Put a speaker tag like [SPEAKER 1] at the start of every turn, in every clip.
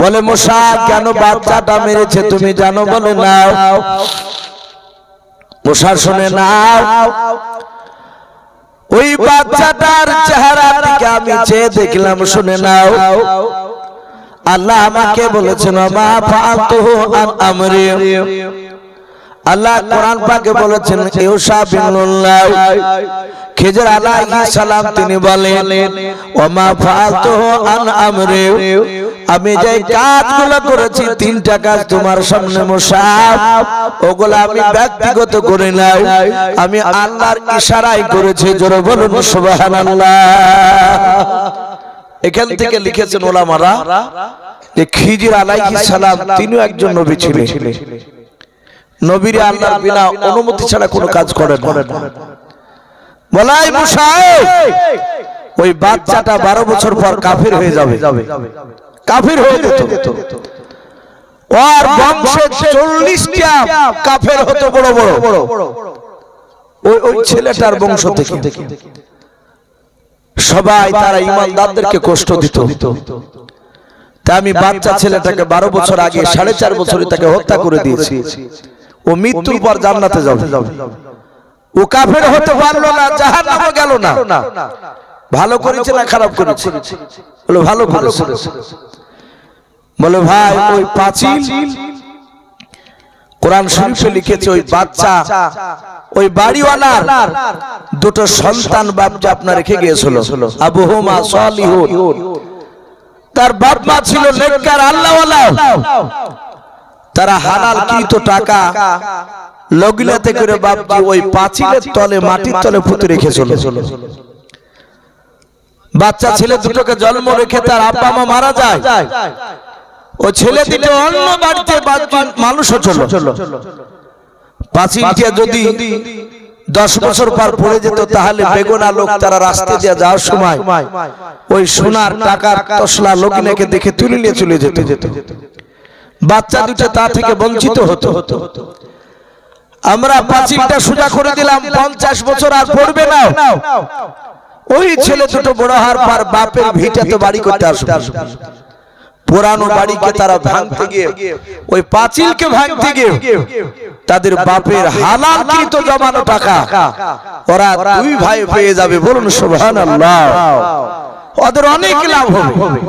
[SPEAKER 1] বলে মশা কেন বাচ্চাটা মেরেছে তুমি জানো বলে নাও। মশা শুনে নাও। ওই বাচ্চাটার চেহারা দিকে আমি চেয়ে দেখলাম শুনে নাও। আল্লাহ আমাকে বলেছেন মা ফাতুহু আন আমরি। আল্লাহ কোরআন পাকে বলেছেন ইউসা বিনুল্লাহ খিজর আলাইহিস সালাম তিনি বলেন ওমা ফাতুহু আন আমরি। আমি যে কাজগুলো করেছি তিনটা কাজ তোমার সামনে মুসাফ ওগুলো আমি ব্যক্তিগত করে নাই। আমি আল্লাহর ইশারায় করেছি। জোরে বলুন সুবহানাল্লাহ। এখান থেকে লিখেছেন ওলামারা যে খিজির আলাইহিস সালাম তিনিও একজন নবী ছিলেন। নবীর আল্লাহর বিনা অনুমতি ছাড়া কোনো কাজ করেন না। বলাই মুসাই ওই বাচ্চাটা বারো বছর পর কাফির হয়ে যাবে। কাফির হয়ে যেত ওর বংশে চল্লিশটা কাফের হতো বড় বড়। ওই ওই ছেলেটার বংশ থেকে। সবাই তারা ইমানদারদেরকে কষ্ট দিত। তা আমি বাচ্চা ছেলেটাকে বারো বছর আগে সাড়ে চার বছরে তাকে হত্যা করে দিয়েছি। ও মৃত্যুর পর জান্নাতে যাবে। ও কাফের হতে পারল না জাহান নামে গেল না। ভালো করেছে না খারাপ করেছে? বলে ভালো করেছে। বলে, ভাই, ওই পাঁচিল। কোরআন শরীফে লিখেছে, ওই বাচ্চা, ওই বাড়িওয়ালার দুটো সন্তান বাপজা আপনার রেখে গিয়েছিল। আবু হুমা সালিহুন। তার বাপ মা ছিল নেককার, আল্লাহওয়ালা। তারা হালাল কৃত টাকা? লগিলাতে করে বাপজি ওই পাঁচিলের তলে, মাটির তলে পুঁতে রেখেছিল। বাচ্চা ছেলে দুটোকে জন্ম রেখে তার আব্বা মা মারা যায়। ও ছেলে দুটো অন্য বাড়িতে বাচ্চা- মানুষ হচ্ছিল পাঁচিলটা যদি দশ বছর পর পড়ে যেত তাহলে বেগুনা লোক তারা রাস্তা দিয়ে যাওয়ার সময় ওই সোনার টাকার তসলা লোকিনাকে দেখে তুলে নিয়ে চলে যেত। যেত। বাচ্চা দুটো তা থেকে বঞ্চিত হতো। হতো। আমরা পাঁচিলটা সোজা করে দিলাম পঞ্চাশ বছর আর পড়বে না। ওই ছেলে দুটো বড় হওয়ার পর বাপের ভিটাতে বাড়ি করতে আসবে। পুরানো বাড়িকে তারা ভাঙতে গিয়ে ওই পাঁচিলকে ভাঙতে গিয়ে তাদের বাপের হালালকৃত জমানো টাকা। ওরা দুই ভাই পেয়ে যাবে। বলুন সুবহানাল্লাহ। ওদের অনেক লাভ হবে।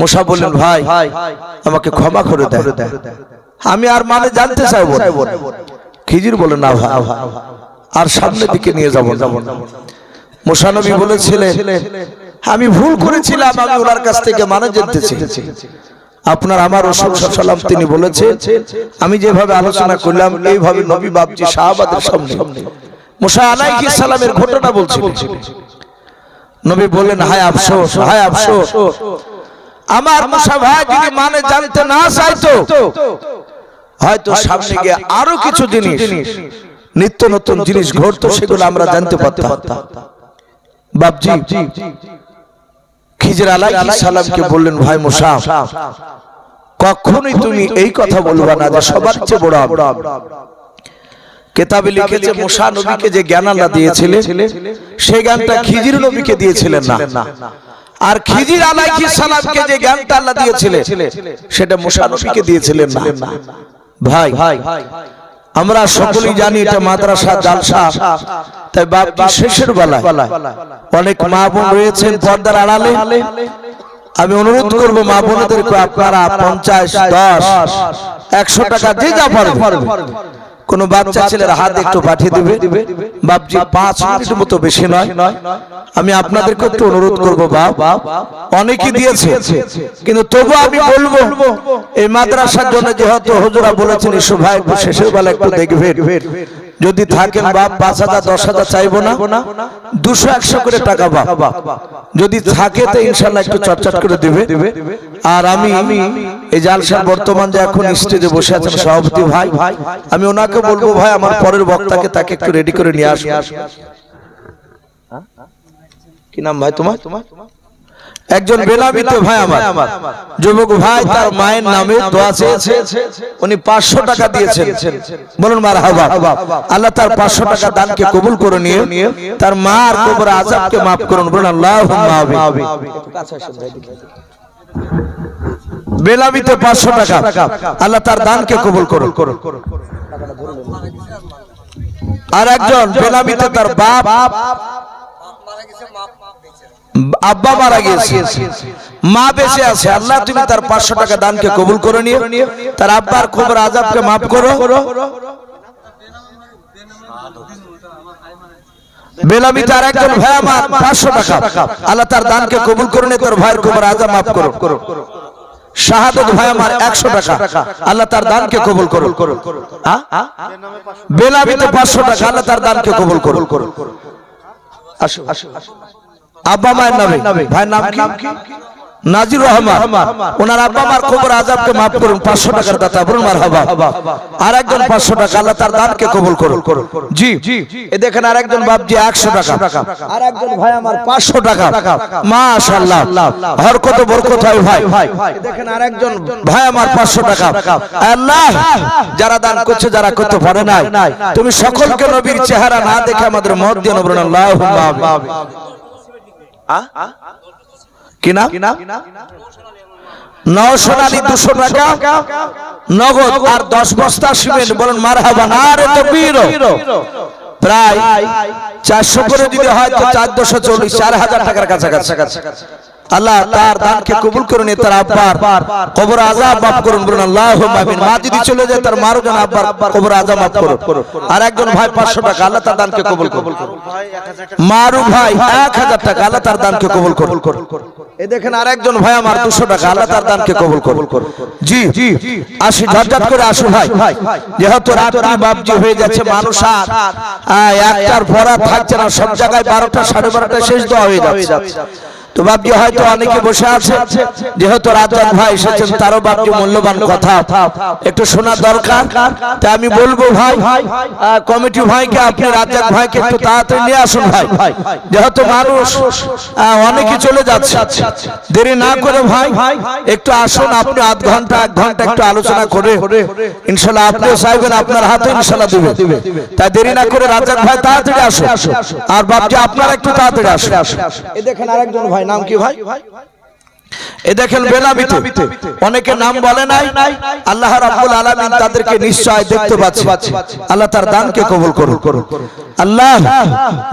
[SPEAKER 1] মুসা বললেন ভাই আমাকে ক্ষমা করে দেয় আমি আর মানে জানতে চাইব। খিজির বলে না ভাই আর সামনের দিকে নিয়ে যাব মুসানবী বলেছিলেন আমি ভুল করেছিলাম, আমি ওনার কাছ থেকে মানে জানতে চেয়েছি আপনার আমার রসুল সাল্লাম তিনি বলেছেন, আমি যেভাবে আলোচনা করলাম, এইভাবে নবী বাপজি শাহবাদের সামনে। মুসা সালামের ঘটনা বলছিলেন নবী বললেন, হায় আফসোস হায় আফসোস। আমার মুসা ভাই যদি মানে জানতে না চাইতো, হয়তো সামনে গিয়ে আরও কিছু জিনিস, নিত্য নতুন জিনিস ঘটতো, সেগুলো আমরা জানতে পারতাম। বাপজি খিজর আলাইহিস সালামকে বললেন ভাই মুসা কখনোই তুমি এই কথা বলবা না যে সবার চেয়ে বড়। কেতাবে লিখেছে মুসা নবীকে যে জ্ঞান আল্লাহ দিয়েছিলেন সেই জ্ঞানটা খিজির নবীকে দিয়েছিলেন না। আর খিজির আলাইহিস সালামকে যে জ্ঞানটা আল্লাহ দিয়েছিলেন সেটা মুসা নবীকে দিয়েছিলেন না। ভাই ভাই আমরা সকলেই জানি এটা মাদ্রাসা জালসা। তাই বাপজি শেষের বেলায়। অনেক মা বোন রয়েছেন পর্দার আড়ালে। আমি অনুরোধ করব মা বোনদেরকে আপনারা পঞ্চাশ দশ একশো টাকা যে যা পারবে। কোন বাচ্চা ছেলের হাত একটু পাঠিয়ে দিবে। বাপজি পাঁচ মিনিট মতো বেশি নয়। আমি আপনাদেরকে একটু অনুরোধ করব বাপ। অনেকে দিয়েছে। কিন্তু তবু আমি বলব এই মাদ্রাসার জন্য যেহেতু হুজুরা বলেছেন ইসু ভাই শেষের বেলা একটু দেখবেন। যদি থাকেন বাপ পাঁচ হাজার দশ হাজার চাইব না দুশো একশো করে টাকা বাপ। যদি থাকে তো ইনশাল্লাহ একটু চটচট করে দেবে। আর আমি এই জালসার বর্তমান যে এখন স্টেজে বসে আছেন সভাপতি ভাই ভাই আমি ওনাকে বলব ভাই আমার পরের বক্তাকে তাকে একটু রেডি করে নিয়ে আসবে। কি নাম ভাই তোমার? তোমার? একজন বেনামিত ভাই আমার। যুবক ভাই তার মায়ের নামে দোয়া চেয়েছে উনি পাঁচশো টাকা দিয়েছেন। বলুন মার হাবা আল্লাহ তার পাঁচশো টাকা দানকে কবুল করে নিয়ে তার মা আর কবর আজাবকে মাফ করুন। বলুন আল্লাহ বেলাবিতে পাঁচশো টাকা। আল্লাহ তার দানকে কবুল করুন। আর একজন বেলামিতে তার বাপ আব্বা মারা গিয়েছে। মা বেঁচে আছে। আল্লাহ, তুমি তার পাঁচশো টাকা দানকে কবুল করে নিও। তার আব্বার খবর আজাবকে মাফ করো। বেলামি তার একজন ভাই আমার, পাঁচশো টাকা। আল্লাহ তার দানকে কবুল করে নিয়ে তোর ভাইয়ের খবর আজাব মাফ করো। শাহাদত ভাই আমার একশো টাকা। আল্লাহ তার দানকে কবুল করো। বেলামিতে পাঁচশো টাকা। আল্লাহ তার দানকে কবুল করো। আব্বা মায়ের নামে। ভাইয়ের নাম কি? নাজির রহমান, ওনার আব্বা মার কবর আজাবকে মাফ করুন, পাঁচশো টাকার দাতা, বলুন মার হবা আর একজন পাঁচশো টাকা, আল্লাহ তার দানকে কবুল করুন। জি, এ দেখেন আর একজন বাপজি, একশো টাকা। আর একজন ভাই আমার পাঁচশো টাকা। মাশাআল্লাহ, হরকত বরকত হয় ভাই। দেখেন আর একজন ভাই আমার পাঁচশো টাকা। আল্লাহ, যারা দান করছে, যারা করতে পারে নাই, তুমি সকলকে নবীর চেহারা না দেখে আমাদের মত দিয়ে নবরুন আল্লাহ কি নাম? দুশো টাকা নগদ আর দশ বস্তা সিমেন্ট। বলুন মার হাবা না রে তো প্রায় চারশো করে যদি হয় তো চার দুশো চল্লিশ চার হাজার টাকার কাছাকাছি। আল্লাহ তার দানকে কবুল করে নিয়ে তার আব্বার কবর আজাব মাফ করুন বলুন আল্লাহ আমিন। মা যদি চলে যায়, তার মারও যেন আব্বার কবর আজাব মাফ করুন আর একজন ভাই পাঁচশো টাকা, আল্লাহ তার দানকে কবুল করুন মারু ভাই এক হাজার টাকা, আল্লাহ তার দানকে কবুল করুন এ দেখেন আর একজন ভাই আমার দুশো টাকা, আল্লাহ তার দানকে কবুল করুন জি, আসি ঝটঝট করে আসো ভাই। যেহেতু রাত্রি বাপজি হয়ে যাচ্ছে, মানুষ আর একটার পরা থাকছে না, সব জায়গায় বারোটা, সাড়ে বারোটা শেষ দেওয়া হয়ে যাচ্ছে। তো বাপজি হয়তো অনেকে বসে আছে, যেহেতু রাজান ভাই এসেছেন, তারও বাপজি মূল্যবান কথা। একটু শোনা দরকার। তাই আমি বলব ভাই কমিটি ভাইকে, আপনি রাজাক ভাইকে একটু তাড়াতাড়ি নিয়ে আসুন ভাই। যেহেতু মানুষ অনেকে চলে যাচ্ছে। দেরি না করে ভাই, একটু আসুন, আপনি আধ ঘণ্টা, এক ঘণ্টা একটু আলোচনা করে, ইনশাল্লাহ আপনিও চাইবেন, আপনার হাতে ইনশাল্লাহ দিবে। তাই দেরি না করে রাজাক ভাই তাড়াতাড়ি আসুন। আর বাপজি আপনারা একটু তাড়াতাড়ি আসুন। এ দেখেন আরেকজন ভাই নাম কি ভাই? এ দেখেন বেলামিতে অনেকে নাম বলে নাই। আল্লাহ রাব্বুল আলামিন তাদেরকে নিশ্চয় দেখতে পাচ্ছে। আল্লাহ তার দানকে কবুল করুন আল্লাহ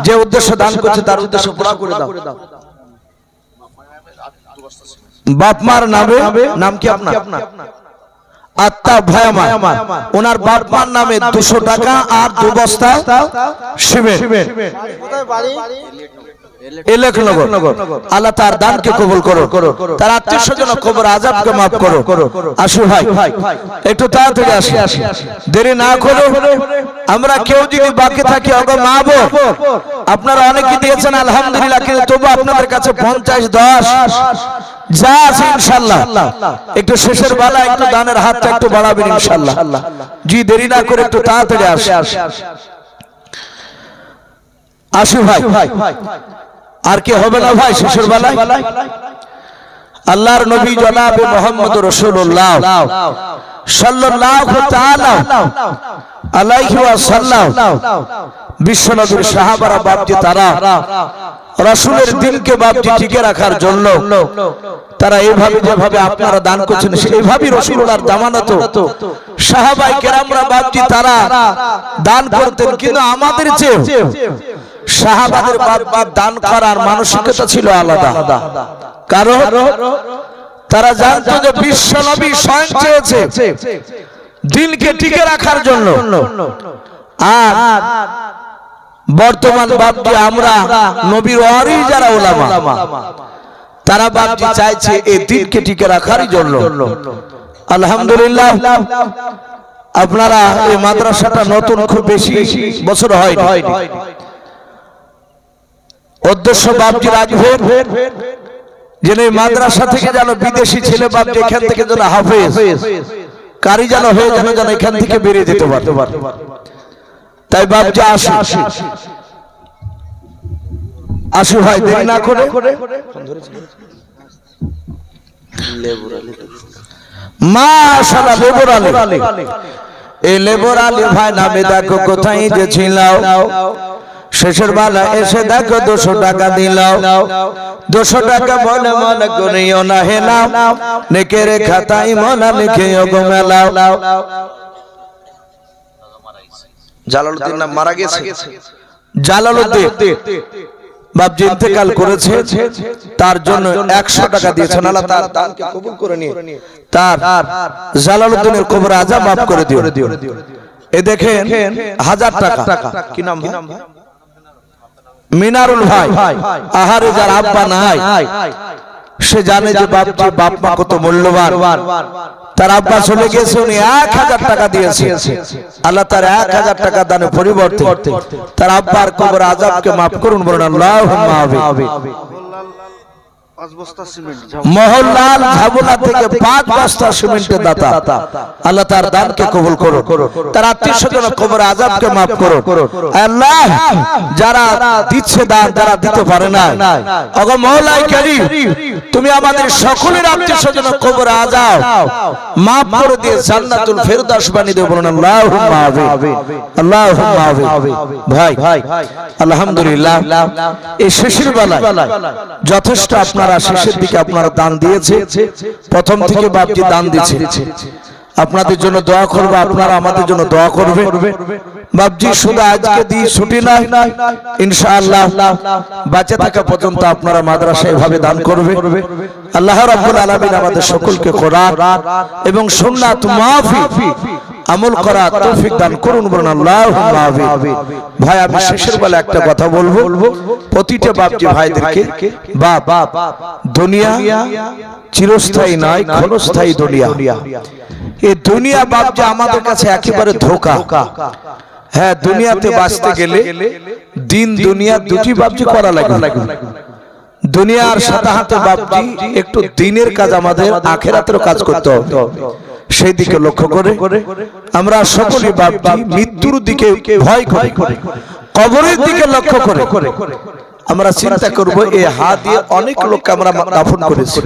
[SPEAKER 1] যে উদ্দেশ্য দান করছে তার উদ্দেশ্য পুরা করে দাও। বাপ মার নামে নাম কি আপনার? আত্মা ভয়ামা ওনার বাপ মার নামে দুশো টাকা আর দু বস্তা সিমেন্ট। আল্লাহ তার দানকে কবুল করো। তার আত্মীয় স্বজন আজাবকে মাফ করো। আসু ভাই, একটু তাড়াতাড়ি আসি। দেরি না করো আমরা কেউ যদি বাকি থাকি বোন, আপনারা অনেকে দিয়েছেন, আলহামদুলিল্লাহ, কিন্তু তবু আপনাদের কাছে পঞ্চাশ, দশ, যা আছে ইনশাল্লাহ। একটু শেষের বেলা, একটু দানের হাতটা একটু বাড়াবেন ইনশাল্লাহ। জি, দেরি না করে একটু তাড়াতাড়ি আসি। আসু ভাই। আর কি হবে না ভাই শেষের বেলায়? আল্লাহর নবী জনাবে মোহাম্মদ রসুল্লাহ রাসূলের দিনকে রাখার জন্য তারা এইভাবে যেভাবে আপনারা দান করছেন জামানত সাহাবাই তারা দান করতেন। কিন্তু আমাদের চেয়ে সাহাবাদের বাপ বাপ দান করার মানসিকতা ছিল আলাদা। কারণ তারা জানতো যে বিশ্ব নবী স্বয়ং চেয়েছে। দিনকে টিকে রাখার জন্য। আর বর্তমান বাপটি আমরা নবীর ওয়ারি যারা ওলামা তারা বাপটি চাইছে এই দিনকে টিকে রাখার জন্য। আলহামদুলিল্লাহ আপনারা এই মাদ্রাসাটা নতুন খুব বেশি বছর হয় উদ্দেশ্য বাপজি রাজভোর যেন মাদ্রাসা থেকে যেন বিদেশি ছেলে বাপজি এখান থেকে যেন হাফেজ কারি যেন হয়ে যেন যেন এখান থেকে বেরিয়ে যেতে পারতে তাই বাপজি আসি আসু ভাই দেরি না করে। মাশাআল্লাহ লেবর আলী এই লেবর আলী ভাই নামে দেখো কোথায় যে ছিল শেষের বেলা এসে দেখো দুশো টাকা দিল। দুশো টাকা মনে মনে করিও না হেলাও নেকের খাতাই মনা লিখে গো মেলাও জালালউদ্দিন নাম মারা গেছে। জালালউদ্দিন বাপজি ইন্তেকাল করেছে তার জন্য একশো টাকা দিয়েছেন আল্লাহ তার দানকে কবুল করে নিয়ে তার জালালউদ্দিনের কবর আজা মাফ করে দিও। এ দেখেন হাজার টাকা। কি নাম? মিনারুল ভাই, আহারে যার আব্বা নাই, সে জানে যে বাপজি বাপ মা কত মূল্যবান। তার আব্বা চলে গেছে উনি এক হাজার টাকা দিয়েছে। আল্লাহ তার এক হাজার টাকা দানে পরিবর্তে তার আব্বার কবর আজাবকে মাফ করুন বলুন আল্লাহ মহল্লাল ঝাবুলা থেকে পাঁচ বস্তা সিমেন্টের দাতা। আল্লাহ তার দানকে কবুল করো তার আত্মীয় স্বজন কবর আজাবকে মাফ করো আল্লাহ যারা দিচ্ছে দান যারা দিতে পারে না অগ মহলাই কারীম তুমি আমাদের সকলের আত্মীয় স্বজন কবর আজাব মাফ করে দিয়ে জান্নাতুল ফেরদাউস বানিয়ে দেব বলুন। আল্লাহুম্মা আমিন। আল্লাহুম্মা আমিন। ভাই আলহামদুলিল্লাহ। এই শেষের বেলায় যথেষ্ট আপনারা শেষের দিকে আপনারা দান দিয়েছে। প্রথম থেকে বাপজি দান দিচ্ছে আপনাদের জন্য দোয়া করব, আপনারা আমাদের জন্য দোয়া করবে। বাপজি, শুধু আজকে দিয়ে ছুটি নাই ইনশাআল্লাহ বাঁচে থাকা পর্যন্ত আপনারা মাদ্রাসা এভাবে দান করবে। আল্লাহ রাব্বুল আলামিন আমাদের সকলকে কোরআন এবং সুন্নাত মাফি আমল করা তৌফিক দান করুন বলুন আমিন। ভাই, আমি শেষের বেলা একটা কথা বলব। প্রতিটা বাপজি ভাইদেরকে, বাপ, দুনিয়া চিরস্থায়ী নয়, ক্ষণস্থায়ী দুনিয়া। এই দুনিয়া বাপজি আমাদের কাছে একেবারে ধোকা। হ্যাঁ দুনিয়াতে বাঁচতে গেলে দিন, দুনিয়া দুটি বাপজি করা লাগে দুনিয়ার সাথে হাতে বাপজি একটু দিনের কাজ আমাদের আখেরাতের কাজ করতে হবে। সেই দিকে লক্ষ্য করে আমরা সকলে বাপজি মৃত্যুর দিকে ভয় করি, কবরের দিকে লক্ষ্য করে। আমরা চিন্তা করব এই হাত দিয়ে অনেক লোককে আমরা দাফন করেছি।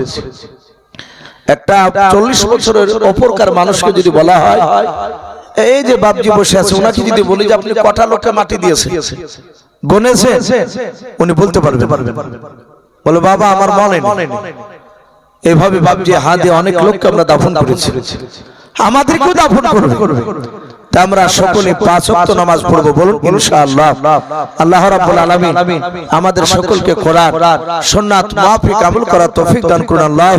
[SPEAKER 1] একটা চল্লিশ বছরের অপরকার মানুষকে যদি বলা হয়, এই যে বাপজি বসে আছে, ওনাকে যদি বলি যে আপনি কটা লোককে মাটি দিয়েছে গনেছে উনি বলতে পারবে বলে, বাবা, আমার মনে নেই। এভাবে ভাবছি হা দিয়ে অনেক লোককে আমরা দাফন করেছি। আমাদেরকেও দাফন করবে। আমরা সকলে পাঁচ ওয়াক্ত নামাজ পড়ব বলুন ইনশাআল্লাহ। আল্লাহ রাব্বুল আলামিন আমাদের সকলকে কোরআন সুন্নাত মাফিক আমল করার তৌফিক দান করুন আল্লাহ